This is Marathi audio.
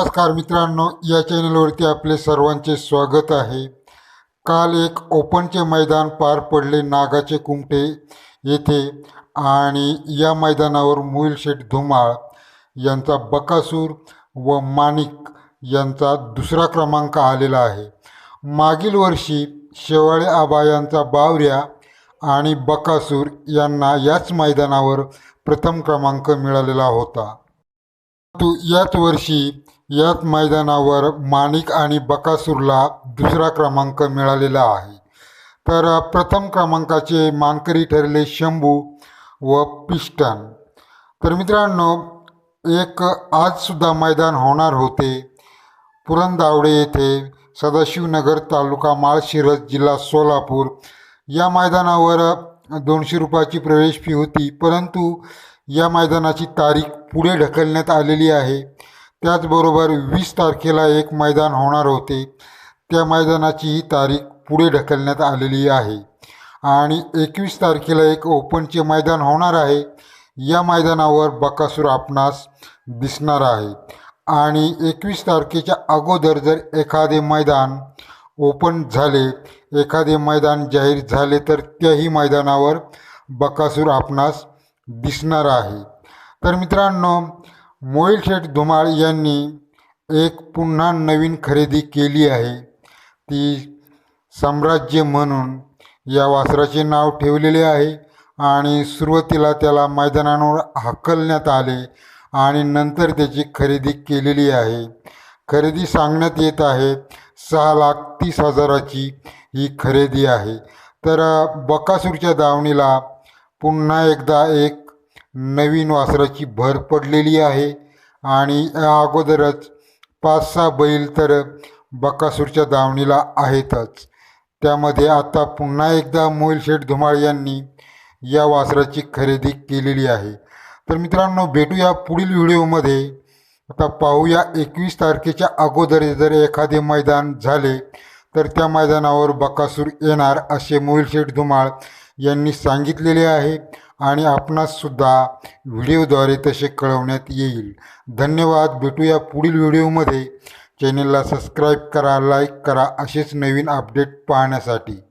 नमस्कार मित्रांनो या चॅनलवरती आपले सर्वांचे स्वागत आहे. काल एक ओपनचे मैदान पार पडले नागाचे कुमटे येथे आणि या मैदानावर मुईल शेठ धुमाळ यांचा बकासूर व माणिक यांचा दुसरा क्रमांक आलेला आहे. मागील वर्षी शेवाळे आबा यांचा बावऱ्या आणि बकासूर यांना याच मैदानावर प्रथम क्रमांक मिळालेला होता. परंतु याच वर्षी याच मैदानावर माणिक आणि बकासूरला दुसरा क्रमांक मिळालेला आहे. तर प्रथम क्रमांकाचे मानकरी ठरले शंभू व पिस्टन तर मित्रांनो एक आजसुद्धा मैदान होणार होते. पुरंदावडे येथे सदाशिवनगर तालुका माळशिरस जिल्हा सोलापूर. या मैदानावर दोनशे रुपयाची प्रवेश फी होती. परंतु या मैदानाची तारीख पुढे ढकलण्यात आलेली आहे. त्याचबरोबर वीस तारखेला एक मैदान होणार होते. त्या मैदानाचीही तारीख पुढे ढकलण्यात आलेली आहे. आणि एकवीस तारखेला एक ओपनचे मैदान होणार आहे. या मैदानावर बकासूर आपणास दिसणार आहे. आणि एकवीस तारखेच्या अगोदर जर एखादे मैदान ओपन झाले एखादे मैदान जाहीर झाले तर त्याही मैदानावर बकासूर आपणास दिसणार आहे. तर मित्रांनो मोहिल शेठ धुमाळ यांनी एक पुन्हा नवीन खरेदी केली आहे. ती साम्राज्य म्हणून या वासराचे नाव ठेवलेले आहे आणि सुरुवातीला त्याला मैदानावर हकलण्यात आले आणि नंतर त्याची खरेदी केलेली आहे. खरेदी सांगण्यात येत आहे सहा लाख तीस हजाराची ही खरेदी आहे. तर बकासूरच्या दावणीला पुन्हा एकदा एक नवीन वासराची भर पडलेली आहे. आणि या अगोदरच पाच सहा बैल तर बकासूरच्या दावणीला आहेतच. त्यामध्ये आता पुन्हा एकदा मोहिल शेठ धुमाळ यांनी या वासराची खरेदी केलेली आहे. तर मित्रांनो भेटूया पुढील व्हिडिओमध्ये. आता पाहूया एकवीस तारखेच्या अगोदर जर एखादे मैदान झाले तर त्या मैदानावर बकासूर येणार असे मोहिल शेठ धुमाळ यांनी सांगितलेले आहे. आणि आपणाससुद्धा व्हिडिओद्वारे तसे कळवण्यात येईल. धन्यवाद. भेटूया पुढील व्हिडिओमध्ये. चॅनलला सबस्क्राईब करा लाईक करा असेच नवीन अपडेट पाहण्यासाठी.